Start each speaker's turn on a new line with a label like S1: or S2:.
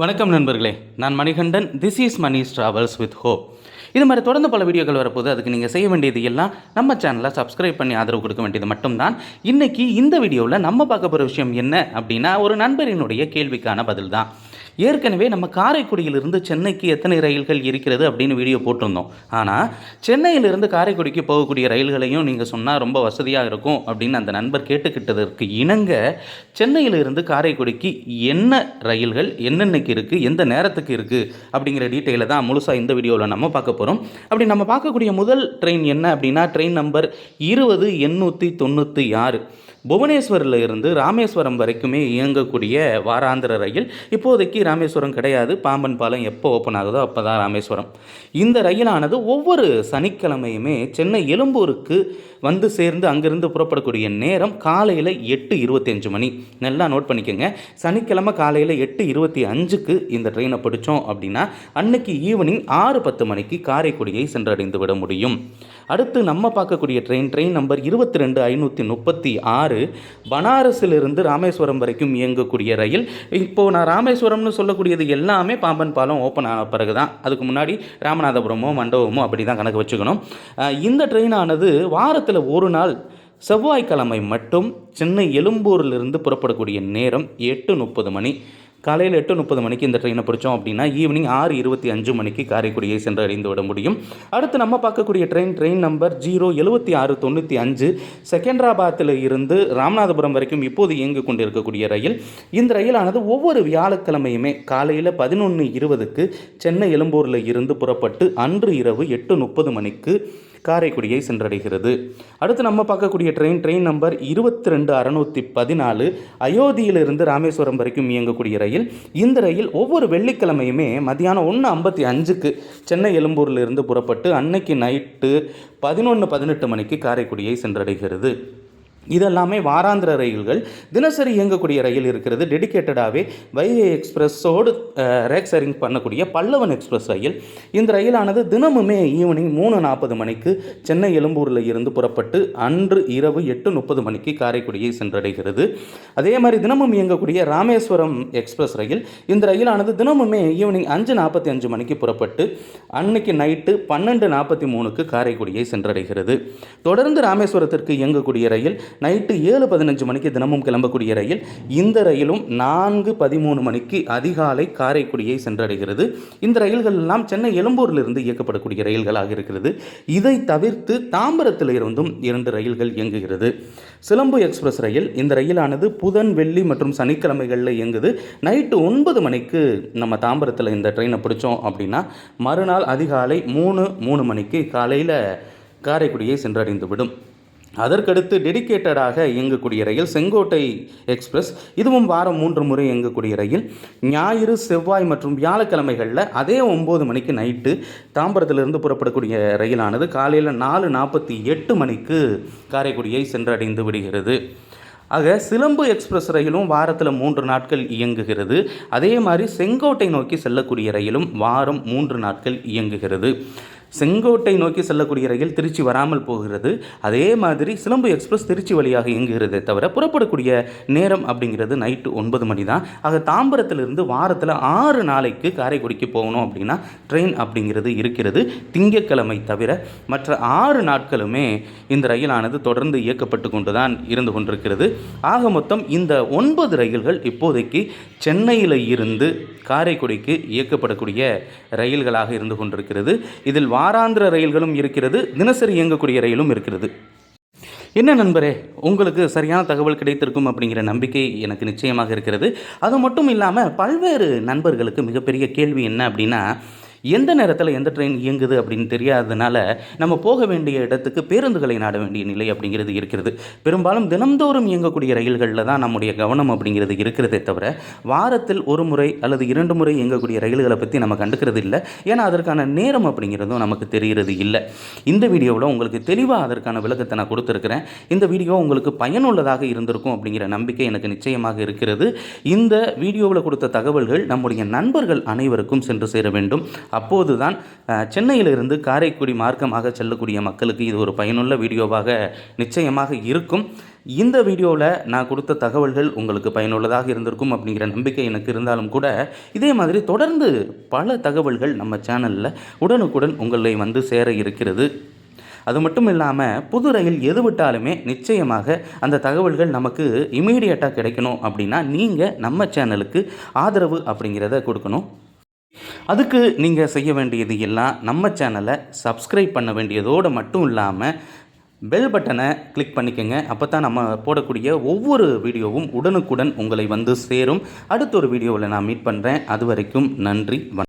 S1: வணக்கம் நண்பர்களே. நான் Manikandan. This is Mani's travels with hope இது மாதிரி தொடர்ந்து பல வீடியோக்கள் வரப்போது அதுக்கு நீங்கள் செய்ய வேண்டியது எல்லாம் நம்ம சேனலை சப்ஸ்கிரைப் பண்ணி ஆதரவு கொடுக்க வேண்டியது மட்டும்தான். இன்றைக்கி இந்த வீடியோவில் நம்ம பார்க்க போகிற விஷயம் என்ன அப்படின்னா ஒரு நண்பரினுடைய கேள்விக்கான பதில் தான் ஏற்கனவே நம்ம காரைக்குடியிலிருந்து சென்னைக்கு எத்தனை ரயில்கள் இருக்கிறது அப்படின்னு வீடியோ போட்டிருந்தோம். ஆனால் சென்னையிலிருந்து காரைக்குடிக்கு போகக்கூடிய ரயில்களையும் நீங்கள் சொன்னால் ரொம்ப வசதியாக இருக்கும் அப்படின்னு அந்த நண்பர் கேட்டுக்கிட்டதற்கு இணங்க சென்னையிலிருந்து காரைக்குடிக்கு என்ன ரயில்கள் என்னென்னக்கு இருக்குது எந்த நேரத்துக்கு இருக்குது அப்படிங்கிற டீட்டெயிலை தான் முழுசாக இந்த வீடியோவில் நம்ம பார்க்க போகிறோம் அப்படி நம்ம பார்க்கக்கூடிய முதல் ட்ரெயின் என்ன அப்படின்னா ட்ரெயின் நம்பர் இருபது எண்ணூற்றி தொண்ணூற்றி ஆறு. புவனேஸ்வரில் இருந்து ராமேஸ்வரம் வரைக்குமே இயங்கக்கூடிய வாராந்திர ரயில் இப்போதைக்கு ராமேஸ்வரம் கிடையாது. பாம்பன் பாலம் எப்போ ஓப்பன் ஆகுதோ அப்போ தான் ராமேஸ்வரம். இந்த ரயிலானது ஒவ்வொரு சனிக்கிழமையுமே சென்னை எழும்பூருக்கு வந்து சேர்ந்து அங்கிருந்து புறப்படக்கூடிய நேரம் காலையில் எட்டு இருபத்தஞ்சு மணி. நல்லா நோட் பண்ணிக்கோங்க. சனிக்கிழமை காலையில் எட்டு இருபத்தி அஞ்சுக்கு இந்த ட்ரெயினை பிடிச்சோம் அப்படின்னா அன்னைக்கு ஈவினிங் ஆறு பத்து மணிக்கு காரைக்குடியை சென்றடைந்து விட முடியும். அடுத்து நம்ம பார்க்கக்கூடிய ட்ரெயின் ட்ரெயின் நம்பர் இருபத்தி ரெண்டு ஐநூற்றி முப்பத்தி ஆறு. பனாரஸிலிருந்து ராமேஸ்வரம் வரைக்கும் இயங்கக்கூடிய ரயில். இப்போது நான் ராமேஸ்வரம்னு சொல்லக்கூடியது எல்லாமே பாம்பன் பாலம் ஓப்பன் ஆன பிறகு தான் அதுக்கு முன்னாடி ராமநாதபுரமோ மண்டபமோ அப்படி தான் கணக்கு வச்சுக்கணும். இந்த ட்ரெயினானது வாரத்தில் ஒரு நாள் செவ்வாய்க்கிழமை மட்டும் சென்னை எழும்பூரிலிருந்து புறப்படக்கூடிய நேரம் எட்டு முப்பது மணி. காலையில் எட்டு முப்பது மணிக்கு இந்த ட்ரெயினை பிடிச்சோம் அப்படின்னா ஈவினிங் ஆறு இருபத்தி அஞ்சு மணிக்கு காரைக்குடியை சென்று அடைந்து விட முடியும். அடுத்து நம்ம பார்க்கக்கூடிய ட்ரெயின் ட்ரெயின் நம்பர் ஜீரோ எழுபத்தி ஆறு தொண்ணூற்றி அஞ்சு செகண்டராபாத்தில் இருந்து ராமநாதபுரம் வரைக்கும் இப்போது இயங்கு கொண்டிருக்கக்கூடிய ரயில். இந்த ரயிலானது ஒவ்வொரு வியாழக்கிழமையுமே காலையில் பதினொன்று இருபதுக்கு சென்னை எழும்பூரில் இருந்து புறப்பட்டு அன்று இரவு எட்டு முப்பது மணிக்கு காரைக்குடியை சென்றடைகிறது. அடுத்து நம்ம பார்க்கக்கூடிய ட்ரெயின் ட்ரெயின் நம்பர் இருபத்தி ரெண்டு அறநூற்றி பதினாலு. அயோத்தியிலிருந்து ராமேஸ்வரம் வரைக்கும் இயங்கக்கூடிய ரயில். இந்த ரயில் ஒவ்வொரு வெள்ளிக்கிழமையுமே மதியானம் ஒன்று ஐம்பத்தி அஞ்சுக்கு சென்னை எழும்பூரில் இருந்து புறப்பட்டு அன்னைக்கு நைட்டு பதினொன்று பதினெட்டு மணிக்கு காரைக்குடியை சென்றடைகிறது. இதெல்லாமே வாராந்திர ரயில்கள். தினசரி இயங்கக்கூடிய ரயில் இருக்கிறது. டெடிகேட்டடாகவே வைகை எக்ஸ்பிரஸோடு ரேக் சரிங் பண்ணக்கூடிய பல்லவன் எக்ஸ்பிரஸ் ரயில். இந்த ரயிலானது தினமுமே ஈவினிங் மூணு நாற்பது மணிக்கு சென்னை எழும்பூரில் இருந்து புறப்பட்டு அன்று இரவு எட்டு முப்பது மணிக்கு காரைக்குடியை சென்றடைகிறது. அதே மாதிரி தினமும் இயங்கக்கூடிய ராமேஸ்வரம் எக்ஸ்பிரஸ் ரயில். இந்த ரயிலானது தினமுமே ஈவினிங் அஞ்சு நாற்பத்தி அஞ்சு மணிக்கு புறப்பட்டு அன்னைக்கு நைட்டு பன்னெண்டு நாற்பத்தி மூணுக்கு காரைக்குடியை சென்றடைகிறது. தொடர்ந்து ராமேஸ்வரத்திற்கு இயங்கக்கூடிய ரயில் நைட்டு ஏழு பதினஞ்சு மணிக்கு தினமும் கிளம்பக்கூடிய ரயில் இந்த ரயிலும் நான்கு பதிமூணு மணிக்கு அதிகாலை காரைக்குடியை சென்றடைகிறது. இந்த ரயில்கள் எல்லாம் சென்னை எழும்பூரிலிருந்து இயக்கப்படக்கூடிய ரயில்களாக இருக்கிறது. இதை தவிர்த்து தாம்பரத்தில் இருந்தும் இரண்டு ரயில்கள் இயங்குகிறது. சிலம்பு எக்ஸ்பிரஸ் ரயில் இந்த ரயிலானது புதன் வெள்ளி மற்றும் சனிக்கிழமைகளில் இயங்குது. நைட்டு ஒன்பது மணிக்கு நம்ம தாம்பரத்தில் இந்த ட்ரெயினை பிடிச்சோம் அப்படின்னா மறுநாள் அதிகாலை மூணு மூணு மணிக்கு காலையில் காரைக்குடியை சென்றடைந்து விடும் அதற்கடுத்து டெடிகேட்டடாக இயங்கக்கூடிய ரயில் செங்கோட்டை எக்ஸ்பிரஸ் இதுவும் வாரம் மூன்று முறை இயங்கக்கூடிய ரயில். ஞாயிறு செவ்வாய் மற்றும் வியாழக்கிழமைகளில் அதே ஒம்பது மணிக்கு நைட்டு தாம்பரத்திலிருந்து புறப்படக்கூடிய ரயிலானது காலையில் நாலு நாற்பத்தி எட்டு மணிக்கு காரைக்குடியை சென்றடைந்து விடுகிறது. ஆக சிலம்பு எக்ஸ்பிரஸ் ரயிலும் வாரத்தில் மூன்று நாட்கள் இயங்குகிறது. அதே மாதிரி செங்கோட்டை நோக்கி செல்லக்கூடிய ரயிலும் வாரம் மூன்று நாட்கள் இயங்குகிறது. செங்கோட்டை நோக்கி செல்லக்கூடிய ரயில் திருச்சி வராமல் போகிறது. அதே மாதிரி சிலம்பு எக்ஸ்பிரஸ் திருச்சி வழியாக இயங்குகிறதே தவிர புறப்படக்கூடிய நேரம் அப்படிங்கிறது நைட்டு ஒன்பது மணி தான் ஆக தாம்பரத்திலிருந்து வாரத்தில் ஆறு நாளைக்கு காரைக்குடிக்கு போகணும் அப்படின்னா ட்ரெயின் அப்படிங்கிறது இருக்கிறது. திங்கட்கிழமை தவிர மற்ற ஆறு நாட்களுமே இந்த ரயிலானது தொடர்ந்து இயக்கப்பட்டு கொண்டு தான் இருந்து கொண்டிருக்கிறது. ஆக மொத்தம் இந்த ஒன்பது ரயில்கள் இப்போதைக்கு சென்னையில் இருந்து காரைக்குடிக்கு இயக்கப்படக்கூடிய ரயில்களாக இருந்து கொண்டிருக்கிறது. இதில் வாராந்திர ரயில்களும் இருக்கிறது தினசரி இயங்கக்கூடிய ரயிலும் இருக்கிறது. என்ன நண்பரே உங்களுக்கு சரியான தகவல் கிடைத்திருக்கும் அப்படிங்கிற நம்பிக்கை எனக்கு நிச்சயமாக இருக்கிறது. அது மட்டும் இல்லாமல் பல்வேறு நண்பர்களுக்கு மிகப்பெரிய கேள்வி என்ன அப்படின்னா எந்த நேரத்தில் எந்த ட்ரெயின் இயங்குது அப்படின்னு தெரியாததுனால நம்ம போக வேண்டிய இடத்துக்கு பேருந்துகளை நாட வேண்டிய நிலை அப்படிங்கிறது இருக்கிறது. பெரும்பாலும் தினம்தோறும் இயங்கக்கூடிய ரயில்களில் தான் நம்முடைய கவனம் அப்படிங்கிறது இருக்கிறதே தவிர வாரத்தில் ஒரு முறை அல்லது இரண்டு முறை இயங்கக்கூடிய ரயில்களை பற்றி நம்ம கண்டுக்கிறது இல்லை. ஏன்னா அதற்கான நேரம் அப்படிங்கிறதும் நமக்கு தெரிகிறது இல்லை. இந்த வீடியோவில் உங்களுக்கு தெளிவாக அதற்கான விளக்கத்தை நான் கொடுத்துருக்கிறேன். இந்த வீடியோ உங்களுக்கு பயனுள்ளதாக இருந்திருக்கும் அப்படிங்கிற நம்பிக்கை எனக்கு நிச்சயமாக இருக்கிறது. இந்த வீடியோவில் கொடுத்த தகவல்கள் நம்முடைய நண்பர்கள் அனைவருக்கும் சென்று சேர வேண்டும். அப்போது தான் சென்னையிலிருந்து காரைக்குடி மார்க்கமாக செல்லக்கூடிய மக்களுக்கு இது ஒரு பயனுள்ள வீடியோவாக நிச்சயமாக இருக்கும். இந்த வீடியோவில் நான் கொடுத்த தகவல்கள் உங்களுக்கு பயனுள்ளதாக இருந்திருக்கும் அப்படிங்கிற நம்பிக்கை எனக்கு இருந்தாலும் கூட இதே மாதிரி தொடர்ந்து பல தகவல்கள் நம்ம சேனலில் உடனுக்குடன் உங்களை வந்து சேர இருக்கிறது. அது மட்டும் இல்லாமல் புது ரயில் எது விட்டாலுமே நிச்சயமாக அந்த தகவல்கள் நமக்கு இமீடியட்டாக கிடைக்கணும் அப்படின்னா நீங்கள் நம்ம சேனலுக்கு ஆதரவு அப்படிங்கிறத கொடுக்கணும். அதுக்கு நீங்கள் செய்ய வேண்டியது எல்லாம் நம்ம சேனலை சப்ஸ்கிரைப் பண்ண வேண்டியதோடு மட்டும் இல்லாமல் பெல் பட்டனை கிளிக் பண்ணிக்கோங்க. அப்போ தான் நம்ம போடக்கூடிய ஒவ்வொரு வீடியோவும் உடனுக்குடன் உங்களை வந்து சேரும். அடுத்த ஒரு வீடியோவில் நான் மீட் பண்ணுறேன் அது வரைக்கும் நன்றி வணக்கம்.